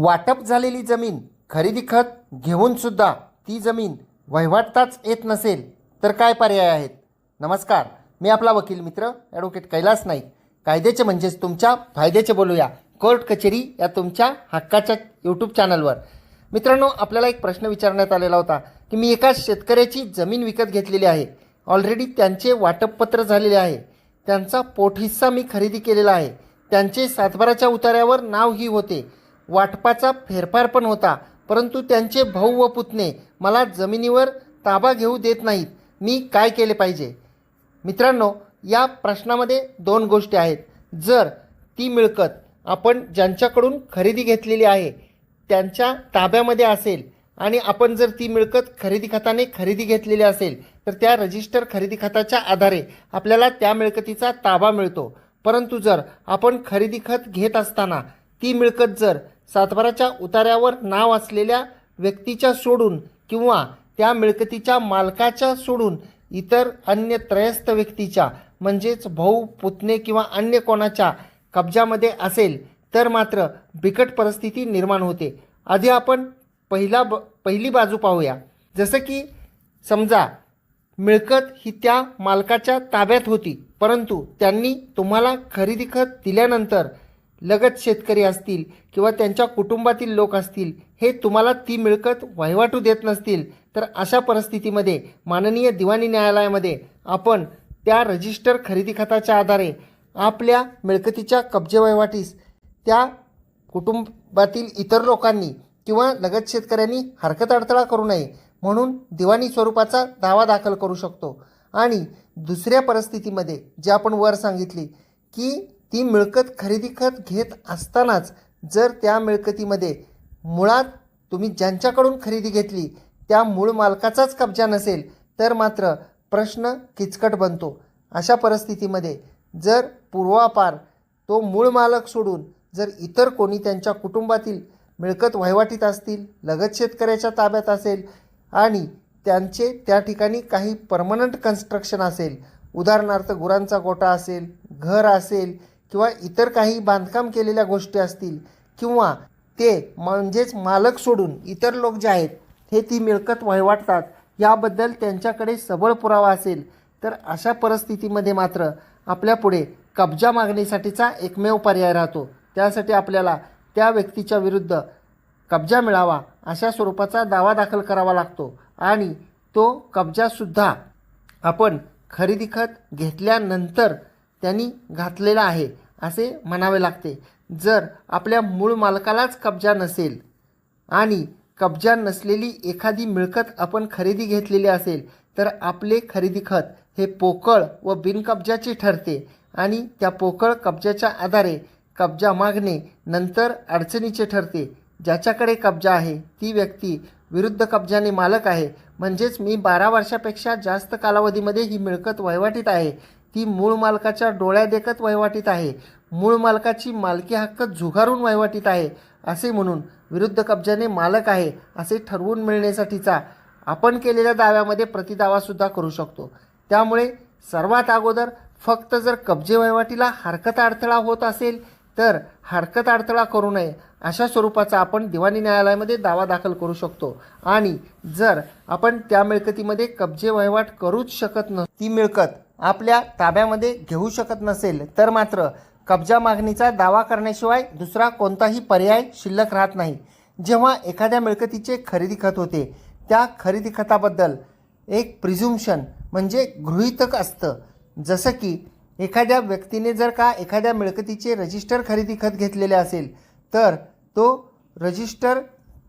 वाटप झालेली जमीन खरेदी खत घेऊनसुद्धा ती जमीन वहिवाटताच येत नसेल तर काय पर्याय आहेत? नमस्कार मी आपला वकील मित्र ॲडव्होकेट कैलास नाईक. कायद्याचे म्हणजेच तुमच्या फायद्याचे बोलूया. कोर्ट कचेरी या तुमच्या हक्काच्या यूट्यूब चॅनलवर मित्रांनो आपल्याला एक प्रश्न विचारण्यात आलेला होता की मी एका शेतकऱ्याची जमीन विकत घेतलेली आहे. ऑलरेडी त्यांचे वाटपपत्र झालेले आहे. त्यांचा पोटहिस्सा मी खरेदी केलेला आहे. त्यांचे सातबाराच्या उतार्यावर नावही होते. वाटपाचा फेरफार पण होता परंतु त्यांचे भाऊ व पुतणे मला जमिनीवर ताबा घेऊ देत नाहीत. मी काय केले पाहिजे? मित्रांनो या प्रश्नामध्ये दोन गोष्टी आहेत. जर ती मिळकत आपण ज्यांच्याकडून खरेदी घेतलेली आहे त्यांच्या ताब्यामध्ये असेल आणि आपण जर ती मिळकत खरेदी खताने खरेदी घेतलेली असेल तर त्या रजिस्टर खरेदी खताच्या आधारे आपल्याला त्या मिळकतीचा ताबा मिळतो. परंतु जर आपण खरेदी खत घेत असताना ती मिळकत जर सातबाराच्या उतार्यावर नाव असलेल्या व्यक्तीच्या सोडून किंवा त्या मिळकतीच्या मालकाच्या सोडून इतर अन्य त्रयस्थ व्यक्तीच्या म्हणजेच भाऊ पुतणे किंवा अन्य कोणाच्या कब्जामध्ये असेल तर मात्र बिकट परिस्थिती निर्माण होते. आधी आपण पहिला ब पहिली बाजू पाहूया. जसं की समजा मिळकत ही त्या मालकाच्या ताब्यात होती परंतु त्यांनी तुम्हाला खरेदी खत दिल्यानंतर लगत शेतकरी असतील किंवा त्यांच्या कुटुंबातील लोक असतील हे तुम्हाला ती मिळकत वहिवाटू देत नसतील. तर अशा परिस्थितीमध्ये माननीय दिवाणी न्यायालयामध्ये आपण त्या रजिस्टर खरेदी खताच्या आधारे आपल्या मिळकतीच्या कब्जे वहिवाटीस त्या कुटुंबातील इतर लोकांनी किंवा लगत शेतकऱ्यांनी हरकत अडथळा करू नये म्हणून दिवाणी स्वरूपाचा दावा दाखल करू शकतो. आणि दुसऱ्या परिस्थितीमध्ये जे आपण वर सांगितली की ती मिळकत खरेदी खत घेत असतानाच जर त्या मिळकतीमध्ये मुळात तुम्ही ज्यांच्याकडून खरेदी घेतली त्या मूळ मालकाचाच कब्जा नसेल तर मात्र प्रश्न किचकट बनतो. अशा परिस्थितीमध्ये जर पूर्वापार तो मूळ मालक सोडून जर इतर कोणी त्यांच्या कुटुंबातील मिळकत वहिवाटीत असतील लगत शेतकऱ्याच्या ताब्यात असेल आणि त्यांचे त्या ठिकाणी काही परमनंट कन्स्ट्रक्शन असेल उदाहरणार्थ गुरांचा गोटा असेल घर असेल किंवा इतर काही बांधकाम केलेल्या गोष्टी असतील किंवा ते म्हणजेच मालक सोडून इतर लोक जे आहेत हे ती मिळकत वहिवाटतात याबद्दल त्यांच्याकडे सबळ पुरावा असेल तर अशा परिस्थितीमध्ये मात्र आपल्यापुढे कब्जा मागणीसाठीचा एकमेव पर्याय राहतो. त्यासाठी आपल्याला त्या व्यक्तीच्या विरुद्ध कब्जा मिळावा अशा स्वरूपाचा दावा दाखल करावा लागतो आणि तो कब्जासुद्धा आपण खरेदी खत घेतल्यानंतर त्यांनी घातलेला आहे असे म्हणावे लागते. जर आपल्या मूळ मालकालाच कब्जा नसेल आणि कब्जा नसलेली एखादी मिळकत आपण खरेदी घेतलेली असेल तर आपले खरेदी खत हे पोकळ व बिनकब्जाचे ठरते आणि त्या पोकळ कब्जाच्या आधारे कब्जा मागणे नंतर अडचणीचे ठरते. ज्याच्याकडे कब्जा आहे ती व्यक्ती विरुद्ध कब्जाने मालक आहे. म्हणजेच मी बारा वर्षापेक्षा जास्त कालावधीमध्ये ही मिळकत वहिवाटीत आहे. ती मूळ मालकाच्या डोळ्या देखत वहिवाटीत आहे. मूळ मालकाची मालकी हक्क झुगारून वहिवाटीत आहे असे म्हणून विरुद्ध कब्जाने मालक आहे असे ठरवून मिळण्यासाठीचा आपण केलेल्या दाव्यामध्ये प्रतिदावासुद्धा करू शकतो. त्यामुळे सर्वात अगोदर फक्त जर कब्जे वहिवाटीला हरकत अडथळा होत असेल तर हरकत अडथळा करू नये अशा स्वरूपाचा आपण दिवाणी न्यायालयामध्ये दावा दाखल करू शकतो. आणि जर आपण त्या मिळकतीमध्ये कब्जे वहिवाट करूच शकत न ती मिळकत आपल्या ताब्यामध्ये घेऊ शकत नसेल तर मात्र कब्जा मागणीचा दावा करण्याशिवाय दुसरा कोणताही पर्याय शिल्लक राहत नाही. जेव्हा एखाद्या मिळकतीचे खरेदी खत होते त्या खरेदी खताबद्दल एक प्रिझुम्शन म्हणजे गृहीतक असतं. जसं की एखाद्या व्यक्तीने जर का एखाद्या मिळकतीचे रजिस्टर खरेदी खत घेतलेले असेल तर तो रजिस्टर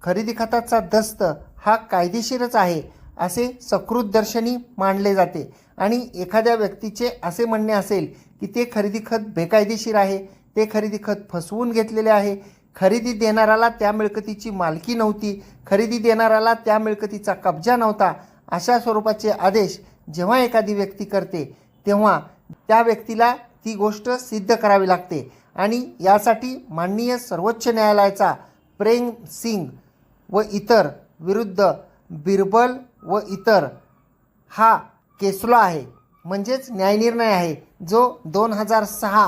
खरेदी खताचा दस्त हा कायदेशीरच आहे. असे सकृत दर्शनी मानले जाते. आणि एखाद्या व्यक्तीचे असे म्हणणे असेल की ते खरेदी खत बेकायदेशीर आहे ते खरेदी खत फसवून घेतलेले आहे खरेदी देणाऱ्याला त्या मिळकतीची मालकी नव्हती खरेदी देणाऱ्याला त्या मिळकतीचा कब्जा नव्हता अशा स्वरूपाचे आदेश जेव्हा एखादी व्यक्ती करते तेव्हा त्या व्यक्तीला ती गोष्ट सिद्ध करावी लागते. आणि यासाठी माननीय सर्वोच्च न्यायालयाचा प्रेम सिंग व इतर विरुद्ध बिरबल व इतर हा केसलो आहे. म्हणजेच न्यायनिर्णय आहे जो दोन हजार सहा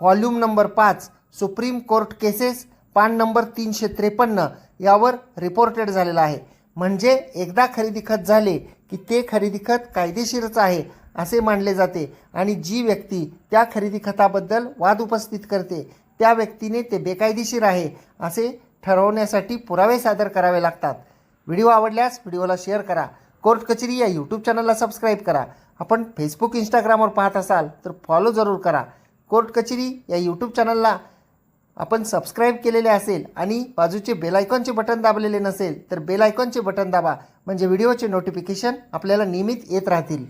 व्हॉल्यूम नंबर पाच सुप्रीम कोर्ट केसेस पान नंबर तीनशे त्रेपन्न यावर रिपोर्टेड झालेला आहे. म्हणजे एकदा खरेदी खत झाले की ते खरेदी खत कायदेशीरच आहे असे मानले जाते. आणि जी व्यक्ती त्या खरेदी खताबद्दल वाद उपस्थित करते त्या व्यक्तीने ते बेकायदेशीर आहे असे ठरवण्यासाठी पुरावे सादर करावे लागतात. व्हिडिओ आवडल्यास व्हिडिओला शेअर करा. कोर्ट कचेरी या यूट्यूब चॅनलला सबस्क्राईब करा. आपण फेसबुक इंस्टाग्रामवर पाहत असाल तर फॉलो जरूर करा. कोर्ट कचेरी या यूट्यूब चॅनलला आपण सबस्क्राईब केलेले असेल आणि बाजूचे बेलायकॉनचे बटन दाबलेले नसेल तर बेलायकॉनचे बटन दाबा. म्हणजे व्हिडिओचे नोटिफिकेशन आपल्याला नियमित येत राहतील.